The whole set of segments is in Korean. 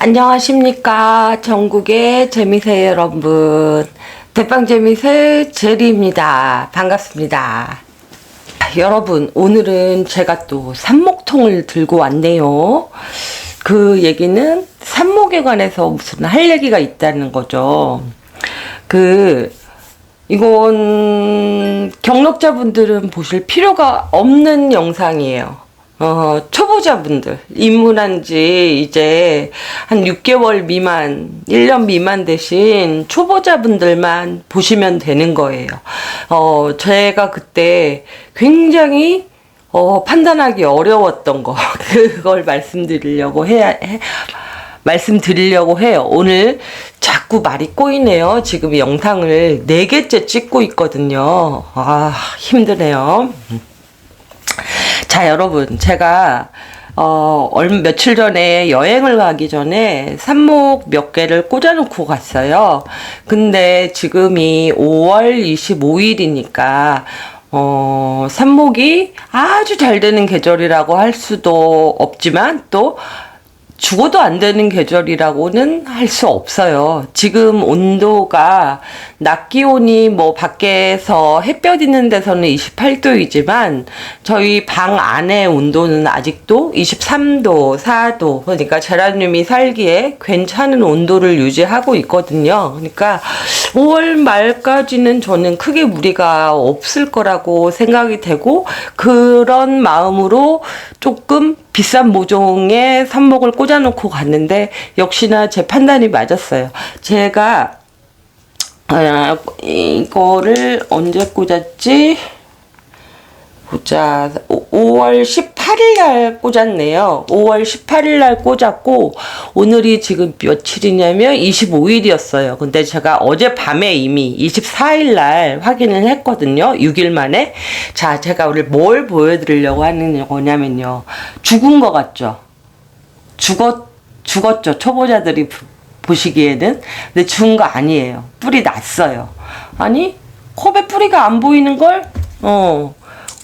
안녕하십니까. 전국의 재미새 여러분. 대빵 재미새 제리입니다. 반갑습니다. 여러분, 오늘은 제가 또 삽목통을 들고 왔네요. 그 얘기는 삽목에 관해서 무슨 할 얘기가 있다는 거죠. 그, 이건 경력자분들은 보실 필요가 없는 영상이에요. 어, 초보자분들, 입문한 지 이제 한 6개월 미만, 1년 미만 되신 초보자분들만 보시면 되는 거예요. 어, 제가 그때 굉장히 어, 판단하기 어려웠던 거, 그걸 말씀드리려고 해야, 해, 말씀드리려고 해요. 오늘 자꾸 말이 꼬이네요. 지금 영상을 4개째 찍고 있거든요. 아, 힘드네요. 자, 여러분, 제가 어, 얼마 며칠 전에 여행을 가기 전에 삽목 몇 개를 꽂아놓고 갔어요. 근데 지금이 5월 25일이니까 어, 삽목이 아주 잘 되는 계절이라고 할 수도 없지만 또 죽어도 안 되는 계절이라고는 할 수 없어요. 지금 온도가 낮 기온이 뭐 밖에서 햇볕 있는 데서는 28도이지만 저희 방 안의 온도는 아직도 23도, 4도. 그러니까 제라늄이 살기에 괜찮은 온도를 유지하고 있거든요. 그러니까 5월 말까지는 저는 크게 무리가 없을 거라고 생각이 되고 그런 마음으로 조금 비싼 모종의 삽목을 꽂아놓고 갔는데 역시나 제 판단이 맞았어요. 제가 아, 이거를 언제 꽂았지? 보자. 5월 18일 날 꽂았네요. 5월 18일 날 꽂았고, 오늘이 지금 며칠이냐면 25일이었어요. 근데 제가 어제 밤에 이미 24일 날 확인을 했거든요. 6일 만에. 자, 제가 오늘 뭘 보여드리려고 하는 거냐면요. 죽은 거 같죠? 죽었, 죽었죠. 초보자들이 부- 보시기에는. 근데 죽은 거 아니에요. 뿌리 났어요. 아니, 컵에 뿌리가 안 보이는 걸? 어.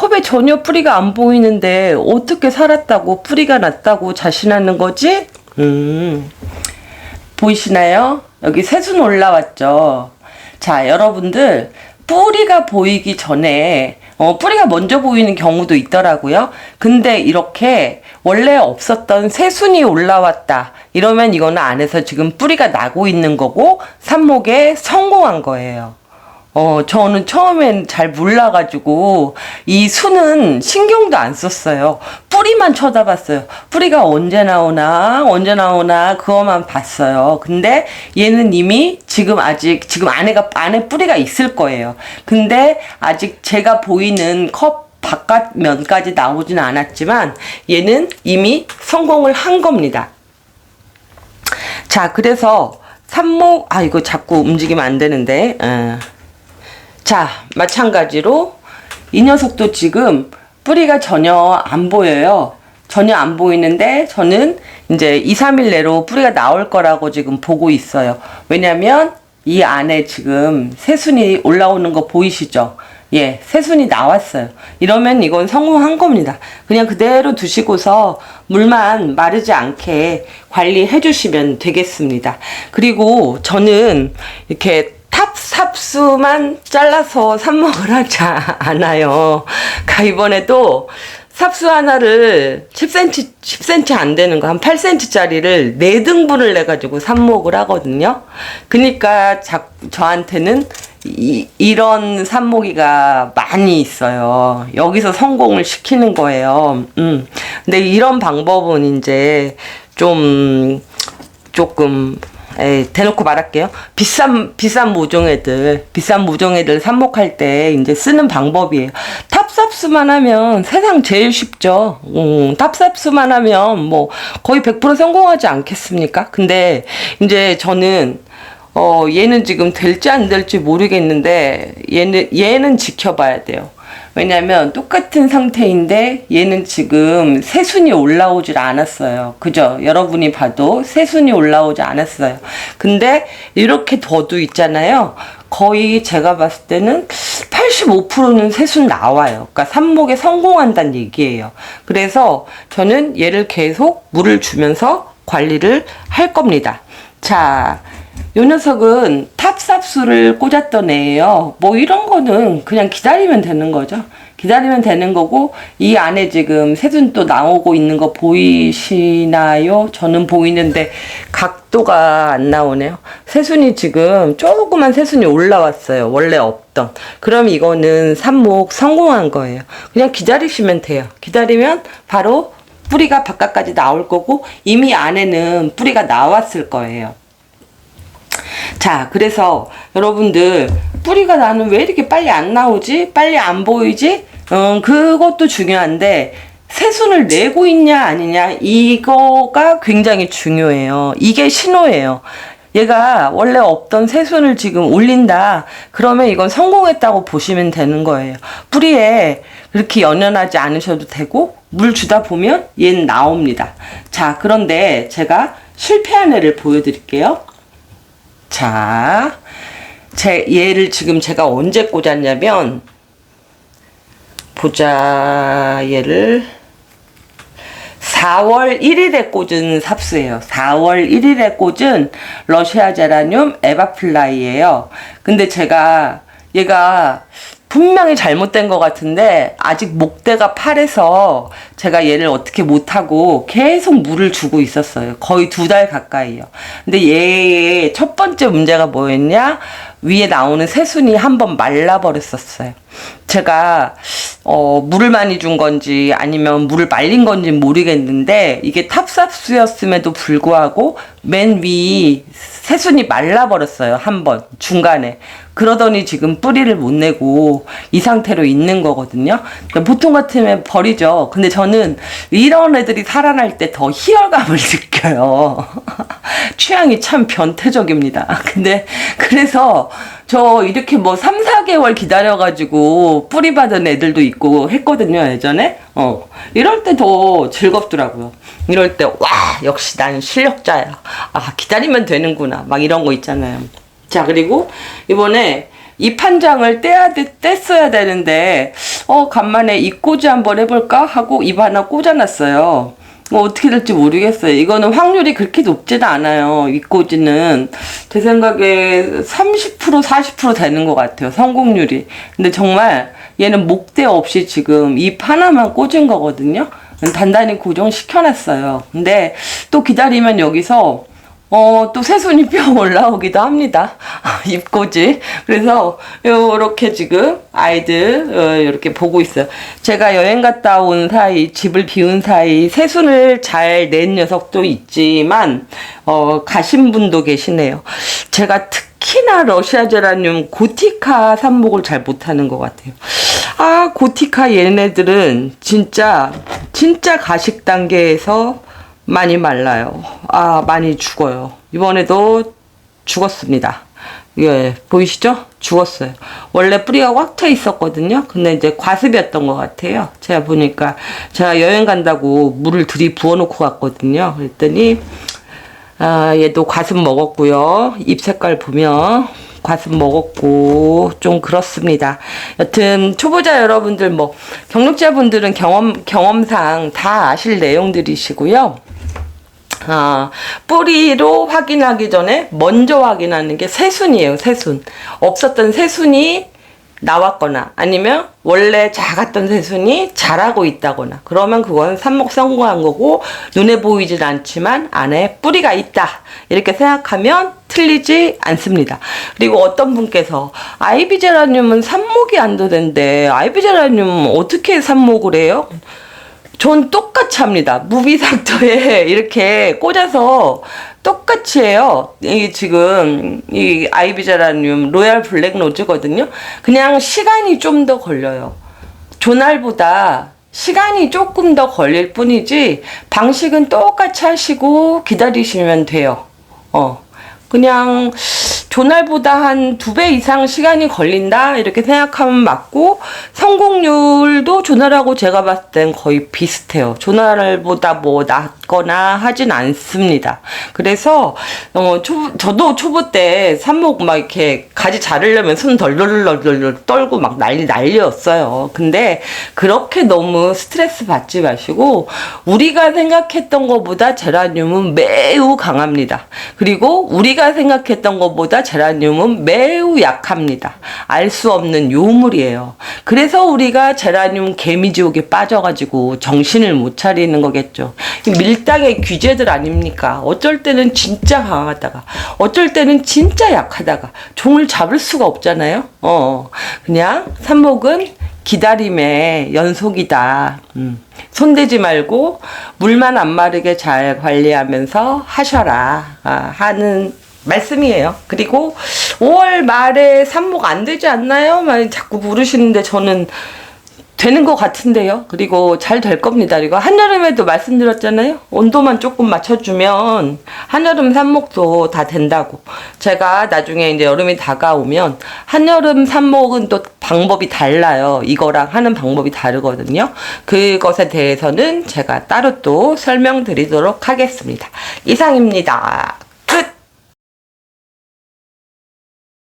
컵에 전혀 뿌리가 안 보이는데 어떻게 살았다고 뿌리가 났다고 자신하는 거지? 음. 보이시나요? 여기 새순 올라왔죠. 자, 여러분들 뿌리가 보이기 전에 어, 뿌리가 먼저 보이는 경우도 있더라고요. 근데 이렇게 원래 없었던 새순이 올라왔다. 이러면 이거는 안에서 지금 뿌리가 나고 있는 거고 삽목에 성공한 거예요. 어, 저는 처음엔 잘 몰라가지고, 이 수는 신경도 안 썼어요. 뿌리만 쳐다봤어요. 뿌리가 언제 나오나, 언제 나오나, 그거만 봤어요. 근데 얘는 이미 지금 아직, 지금 안에가, 안에 뿌리가 있을 거예요. 근데 아직 제가 보이는 컵 바깥 면까지 나오진 않았지만, 얘는 이미 성공을 한 겁니다. 자, 그래서 삽목, 아, 이거 자꾸 움직이면 안 되는데, 어. 자, 마찬가지로 이 녀석도 지금 뿌리가 전혀 안 보여요. 전혀 안 보이는데 저는 이제 2, 3일 내로 뿌리가 나올 거라고 지금 보고 있어요. 왜냐면 이 안에 지금 새순이 올라오는 거 보이시죠? 예, 새순이 나왔어요. 이러면 이건 성공한 겁니다. 그냥 그대로 두시고서 물만 마르지 않게 관리해 주시면 되겠습니다. 그리고 저는 이렇게 탑 삽수만 잘라서 삽목을 하지 않아요. 가 이번에도 삽수 하나를 10cm, 10cm 안 되는 거, 한 8cm짜리를 4등분을 내가지고 삽목을 하거든요. 그니까 자, 저한테는 이, 이런 삽목이가 많이 있어요. 여기서 성공을 시키는 거예요. 음. 근데 이런 방법은 이제 좀, 조금, 에이, 대놓고 말할게요. 비싼, 비싼 모종애들, 비싼 모종애들 삽목할 때 이제 쓰는 방법이에요. 탑삽수만 하면 세상 제일 쉽죠. 음, 탑삽수만 하면 뭐 거의 100% 성공하지 않겠습니까? 근데 이제 저는 어, 얘는 지금 될지 안 될지 모르겠는데, 얘는, 얘는 지켜봐야 돼요. 왜냐면 똑같은 상태인데 얘는 지금 새순이 올라오질 않았어요. 그죠? 여러분이 봐도 새순이 올라오지 않았어요. 근데 이렇게 둬도 있잖아요. 거의 제가 봤을 때는 85%는 새순 나와요. 그러니까 삽목에 성공한다는 얘기예요. 그래서 저는 얘를 계속 물을 주면서 관리를 할 겁니다. 자, 요 녀석은 탑삽수를 꽂았던 애예요. 뭐 이런 거는 그냥 기다리면 되는 거죠. 기다리면 되는 거고 이 안에 지금 새순 또 나오고 있는 거 보이시나요? 저는 보이는데 각도가 안 나오네요. 새순이 지금 조그만 새순이 올라왔어요. 원래 없던. 그럼 이거는 삽목 성공한 거예요. 그냥 기다리시면 돼요. 기다리면 바로 뿌리가 바깥까지 나올 거고 이미 안에는 뿌리가 나왔을 거예요. 자, 그래서 여러분들 뿌리가 나는 왜 이렇게 빨리 안 나오지? 빨리 안 보이지? 음, 그것도 중요한데 새순을 내고 있냐 아니냐 이거가 굉장히 중요해요. 이게 신호예요. 얘가 원래 없던 새순을 지금 올린다. 그러면 이건 성공했다고 보시면 되는 거예요. 뿌리에 그렇게 연연하지 않으셔도 되고 물 주다 보면 얘는 나옵니다. 자, 그런데 제가 실패한 애를 보여드릴게요. 자, 제 얘를 지금 제가 언제 꽂았냐면 보자 얘를 4월 1일에 꽂은 삽수예요. 4월 1일에 꽂은 러시아 제라늄 에바플라이예요. 근데 제가 얘가 분명히 잘못된 것 같은데 아직 목대가 파래서 제가 얘를 어떻게 못하고 계속 물을 주고 있었어요. 거의 두 달 가까이요. 근데 얘의 첫 번째 문제가 뭐였냐? 위에 나오는 새순이 한번 말라버렸었어요. 제가 어, 물을 많이 준 건지 아니면 물을 말린 건지 모르겠는데 이게 탑삽수였음에도 불구하고 맨 위 새순이 말라버렸어요. 한번 중간에. 그러더니 지금 뿌리를 못 내고 이 상태로 있는 거거든요. 그러니까 보통 같으면 버리죠. 근데 저는 이런 애들이 살아날 때 더 희열감을 느껴요. 취향이 참 변태적입니다. 근데 그래서 저 이렇게 뭐 3, 4개월 기다려가지고 뿌리 받은 애들도 있고 했거든요, 예전에. 어. 이럴 때 더 즐겁더라고요. 이럴 때, 와, 역시 난 실력자야. 아, 기다리면 되는구나. 막 이런 거 있잖아요. 자, 그리고 이번에 잎한 장을 떼야 돼, 뗐어야 되는데, 어, 간만에 잎꽂이 한번 해볼까? 하고 잎 하나 꽂아놨어요. 뭐 어떻게 될지 모르겠어요. 이거는 확률이 그렇게 높지는 않아요. 윗꽂이는 제 생각에 30% 40% 되는 것 같아요. 성공률이. 근데 정말 얘는 목대 없이 지금 잎 하나만 꽂은 거거든요. 단단히 고정시켜놨어요. 근데 또 기다리면 여기서 어, 또 새순이 뼈 올라오기도 합니다. 입꼬지. 그래서, 요렇게 지금 아이들, 어, 이렇게 보고 있어요. 제가 여행 갔다 온 사이, 집을 비운 사이, 새순을 잘 낸 녀석도 있지만, 어, 가신 분도 계시네요. 제가 특히나 러시아 제라늄 고티카 삽목을 잘 못하는 것 같아요. 아, 고티카 얘네들은 진짜, 진짜 가식 단계에서 많이 말라요. 아, 많이 죽어요. 이번에도 죽었습니다. 예, 보이시죠? 죽었어요. 원래 뿌리가 꽉 차 있었거든요. 근데 이제 과습이었던 것 같아요. 제가 보니까 제가 여행 간다고 물을 들이 부어놓고 갔거든요. 그랬더니 아, 얘도 과습 먹었고요. 잎 색깔 보면 과습 먹었고 좀 그렇습니다. 여튼 초보자 여러분들 뭐 경력자분들은 경험 경험상 다 아실 내용들이시고요. 아, 뿌리로 확인하기 전에 먼저 확인하는 게 새순이에요, 새순. 없었던 새순이 나왔거나 아니면 원래 작았던 새순이 자라고 있다거나 그러면 그건 삽목 성공한 거고 눈에 보이진 않지만 안에 뿌리가 있다 이렇게 생각하면 틀리지 않습니다. 그리고 어떤 분께서 아이비제라늄은 삽목이 안 되는데 아이비제라늄 어떻게 삽목을 해요? 전 똑같이 합니다. 무비삭터에 이렇게 꽂아서 똑같이 해요. 이 지금 이 아이비제라늄 로얄 블랙 로즈거든요. 그냥 시간이 좀 더 걸려요. 조날보다 시간이 조금 더 걸릴 뿐이지 방식은 똑같이 하시고 기다리시면 돼요. 어. 그냥 조날보다 한 두 배 이상 시간이 걸린다 이렇게 생각하면 맞고 성공률도 조날하고 제가 봤을 땐 거의 비슷해요. 조날보다 뭐 낮, 받거나 하진 않습니다. 그래서 어, 초, 저도 초보 때 삽목 막 이렇게 가지 자르려면 손 덜덜덜덜 떨고 막 난리 난리였어요. 근데 그렇게 너무 스트레스 받지 마시고 우리가 생각했던 것보다 제라늄은 매우 강합니다. 그리고 우리가 생각했던 것보다 제라늄은 매우 약합니다. 알 수 없는 요물이에요. 그래서 우리가 제라늄 개미지옥에 빠져가지고 정신을 못 차리는 거겠죠. 이 밀당의 귀재들 아닙니까? 어쩔 때는 진짜 강하다가, 어쩔 때는 진짜 약하다가, 종을 잡을 수가 없잖아요? 어, 그냥 삽목은 기다림의 연속이다. 음. 손대지 말고 물만 안 마르게 잘 관리하면서 하셔라 아, 하는 말씀이에요. 그리고 5월 말에 삽목 안 되지 않나요? 막 자꾸 물으시는데 저는 되는 것 같은데요. 그리고 잘 될 겁니다. 그리고 한여름에도 말씀드렸잖아요. 온도만 조금 맞춰주면 한여름 삽목도 다 된다고. 제가 나중에 이제 여름이 다가오면 한여름 삽목은 또 방법이 달라요. 이거랑 하는 방법이 다르거든요. 그것에 대해서는 제가 따로 또 설명드리도록 하겠습니다. 이상입니다.